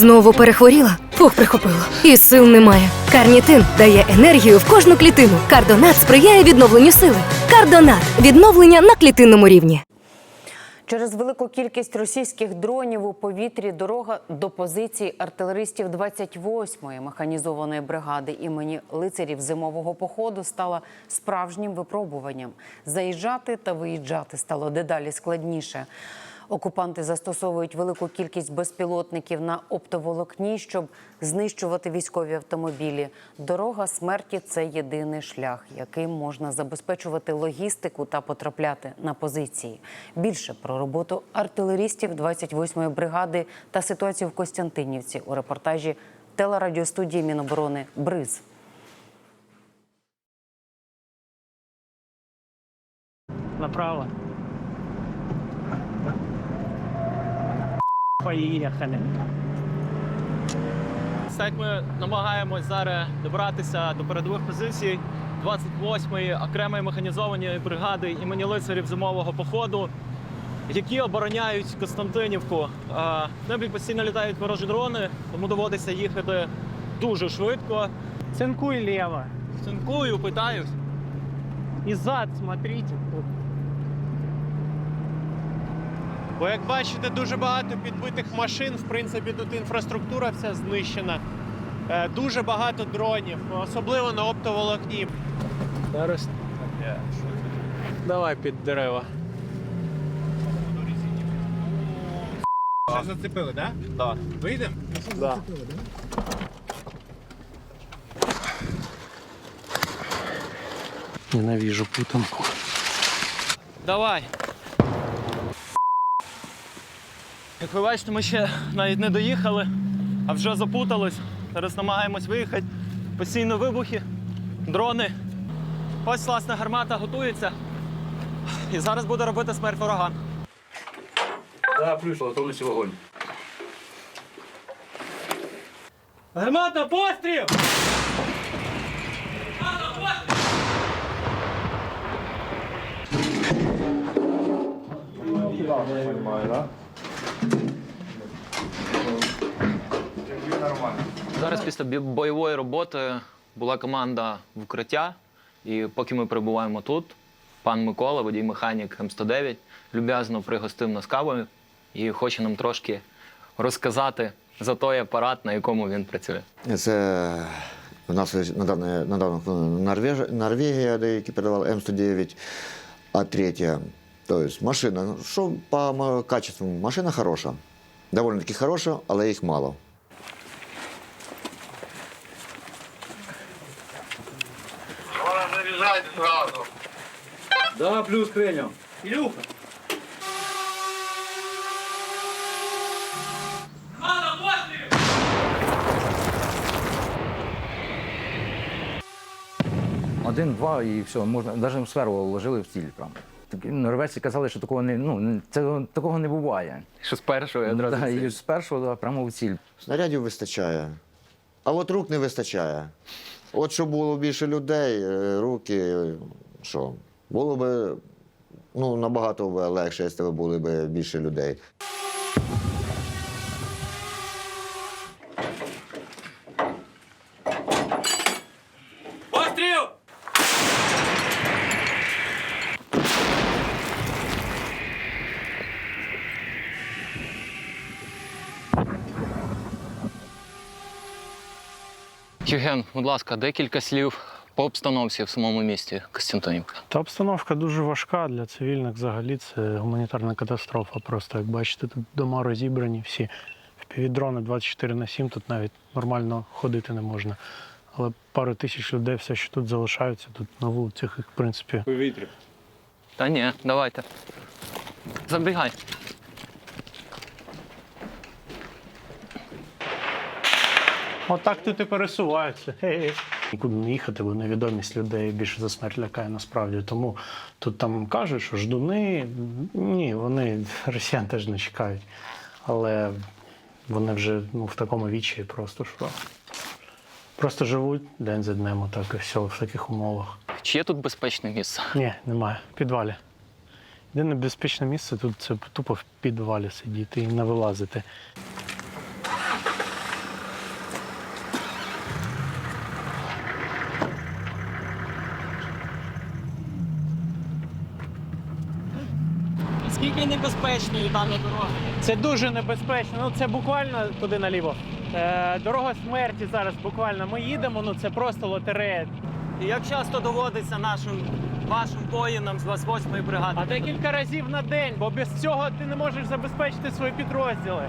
Знову перехворіла? Фух, прихопило. І сил немає. Карнітин дає енергію в кожну клітину. Кардонат сприяє відновленню сили. Кардонат відновлення на клітинному рівні. Через велику кількість російських дронів у повітрі дорога до позицій артилеристів 28-ї механізованої бригади імені лицарів зимового походу стала справжнім випробуванням. Заїжджати та виїжджати стало дедалі складніше. Окупанти застосовують велику кількість безпілотників на оптоволокні, щоб знищувати військові автомобілі. Дорога смерті це єдиний шлях, яким можна забезпечувати логістику та потрапляти на позиції. Більше про роботу артилерістів 28-ї бригади та ситуацію в Костянтинівці у репортажі телерадіостудії Міноборони Бриз. Направо. Поїхали. Так ми намагаємось зараз добратися до передових позицій 28-ї окремої механізованої бригади імені лицарів зимового походу, які обороняють Константинівку. А, В небі постійно літають ворожі дрони, тому доводиться їхати дуже швидко. Цинкуй лево. Цинкую, питаюсь. И зад смотрите. Бо як бачите, дуже багато підбитих машин. В принципі, тут інфраструктура вся знищена. Е, Дуже багато дронів, особливо на оптоволокні. Зараз. Давай під дерева. Що зацепили, так? Так. Вийдемо? Да. Ненавижу путанку. Давай. Як ви бачите, ми ще навіть не доїхали, а вже запутались. Зараз намагаємось виїхати. Постійно вибухи, дрони. Ось, власне, гармата готується. І зараз буде робити смерть ворогам. Да, плюс готовності вогонь. Гармата, постріл! Зараз після бойової роботи була команда в укриття, і поки ми перебуваємо тут, пан Микола, водій механік М109, люб'язно пригостив нас кавою і хоче нам трошки розказати за той апарат, на якому він працює. Це у нас недавно, недавно Норвеж, Норвегія, деякі передавали М109, а третя. Тобто машина, ну, що по качеству, машина хороша. Доволі таки хороша, але їх мало. Заряжайте сразу. Да, плюс прийняв. Илюха. Один-два і все, можна навіть сферу вложили в ціль. Прямо. Так, Норвежці казали, що такого не ну не- це такого не буває. Що з першого я одразу. Да, і з першого да, прямо в ціль. Снарядів вистачає. А от рук не вистачає. От щоб було більше людей, е, руки, що, було б ну, набагато легше, якщо б було б більше людей. Постріл! Євген, будь ласка, декілька слів по обстановці в самому місті Костянтинівка. Та обстановка дуже важка для цивільних взагалі. Це гуманітарна катастрофа. Просто як бачите, тут дома розібрані всі. Впівдрони 24 на 7, тут навіть нормально ходити не можна. Але пару тисяч людей все, що тут залишаються, тут на вулицях в принципі, Повітря. Та ні, давайте. Забігай. Отак тут і пересуваються. Нікуди не їхати, бо невідомість людей більше за смерть лякає насправді. Тому тут там кажуть, що ждуни. Ні, вони росіян теж не чекають. Але вони вже ну, в такому вічі просто що. Просто живуть день за днем, отак і все, в таких умовах. Чи є тут безпечне місце? Ні, немає. В підвалі. Єдине безпечне місце тут це тупо в підвалі сидіти і не вилазити. Наскільки небезпечною дана дорога? Це дуже небезпечно. Ну це буквально туди наліво. Е, дорога смерті зараз буквально. Ми їдемо, ну це просто лотерея. І як часто доводиться нашим вашим воїнам з 28-ї бригади? А декілька разів на день, бо без цього ти не можеш забезпечити свої підрозділи.